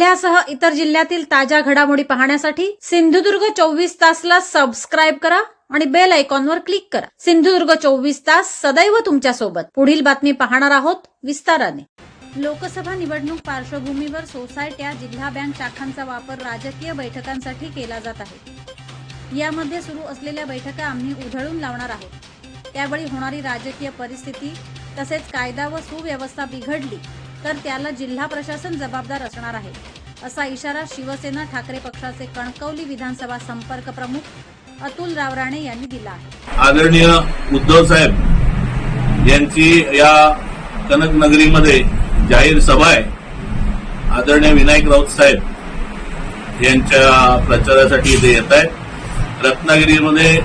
जिल्ह्यासह इतर जिल्ह्यातील ताज्या घडामोडी पाहण्यासाठी सिंधुदुर्ग चोवीस तासला सबस्क्राईब करा आणि बेल आयकॉनवर क्लिक करा. सिंधुदुर्ग चोवीस तास सदैव तुमच्यासोबत पुढील बातमी पाहणार आहोत विस्ताराने. लोकसभा निवडणूक पार्श्वभूमीवर सोसायट्या जिल्हा बँक शाखांचा वापर राजकीय बैठकांसाठी केला जात आहे. यामध्ये सुरू असलेल्या बैठका आम्ही उधळून लावणार आहोत. त्यावेळी होणारी राजकीय परिस्थिती तसेच कायदा व सुव्यवस्था बिघडली. तर त्याला जिल्हा प्रशासन जबाबदार असणार आहे. असा इशारा शिवसेना ठाकरे पक्षाचे कणकवली विधानसभा संपर्क प्रमुख अतुल रावराणे यांनी दिला आहे. आदरणीय उद्धव साहेब यांची या कनकनगरीमध्ये जाहीर सभा आहे. आदरणीय विनायक राऊत साहेब यांच्या प्रचारासाठी इथे येत आहेत. रत्नागिरीमध्ये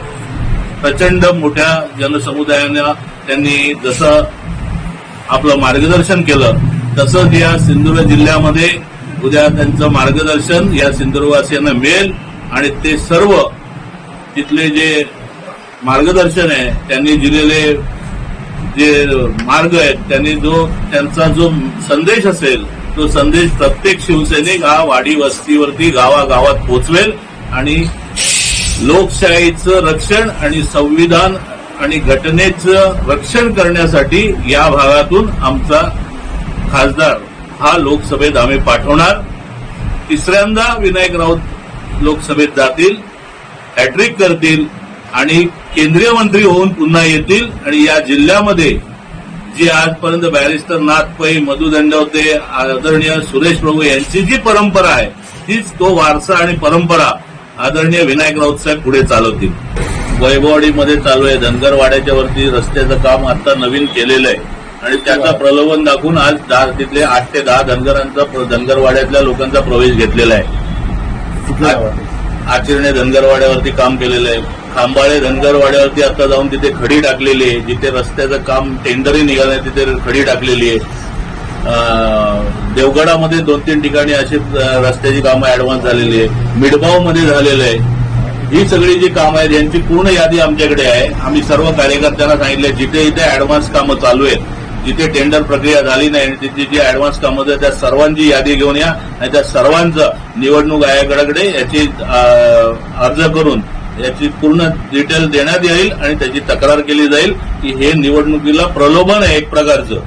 प्रचंड मोठ्या जनसमुदायाने त्यांनी जसं आपलं मार्गदर्शन केलं तसंच या सिंधुदुर्ग जिल्ह्यामध्ये उद्या त्यांचं मार्गदर्शन या सिंधुदुर्गवासियांना मिळेल. आणि ते सर्व तिथले जे मार्गदर्शन आहे त्यांनी दिलेले जे मार्ग आहेत त्यांनी जो त्यांचा जो संदेश असेल तो संदेश प्रत्येक शिवसैनिक हा वाडी वस्तीवरती गावागावात पोचवेल आणि लोकशाहीचं रक्षण आणि संविधान आणि घटनेचं रक्षण करण्यासाठी या भागातून आमचा खासदार हा लोकसभेत आम्ही पाठवणार. तिसऱ्यांदा विनायक राऊत लोकसभेत जातील हॅट्रिक करतील आणि केंद्रीय मंत्री होऊन पुन्हा येतील. आणि या जिल्ह्यामध्ये जी आजपर्यंत बॅरिस्टर नाथ पै मधु दंडवते आदरणीय सुरेश प्रभू यांची जी परंपरा आहे तीच तो वारसा आणि परंपरा आदरणीय विनायक राऊत साहेब पुढे चालवतील. वैभववाडीमध्ये चालू आहे धनगरवाड्याच्या वरती रस्त्याचं काम आता नवीन केलेलं आहे. आणि त्याचा प्रलोभन दाखवून आज दहा तिथले आठ ते दहा धनगरांचा धनगरवाड्यातल्या लोकांचा प्रवेश घेतलेला आहे. आचरणे धनगरवाड्यावरती काम केलेलं आहे. खांबाळे धनगरवाड्यावरती आता जाऊन तिथे खडी टाकलेली आहे. जिथे रस्त्याचं काम टेंडरही निघालं आहे तिथे खडी टाकलेली आहे. देवगडामध्ये दोन तीन ठिकाणी अशी रस्त्याची कामं ऍडव्हान्स झालेली आहे. मिडबावमध्ये झालेलं आहे. ही सगळी जी कामं आहेत यांची पूर्ण यादी आमच्याकडे आहे. आम्ही सर्व कार्यकर्त्यांना सांगितले जिथे इथे ऍडव्हान्स कामं चालू आहेत. जिथे टेंडर प्रक्रिया झाली नाही आणि तिथे जी ऍडव्हान्स कामं आहेत त्या सर्वांची यादी घेऊन या आणि त्या सर्वांचं निवडणूक आयोगाकडे याची अर्ज करून याची पूर्ण डिटेल देण्यात येईल आणि त्याची तक्रार केली जाईल की हे निवडणुकीला प्रलोभन आहे एक प्रकारचं.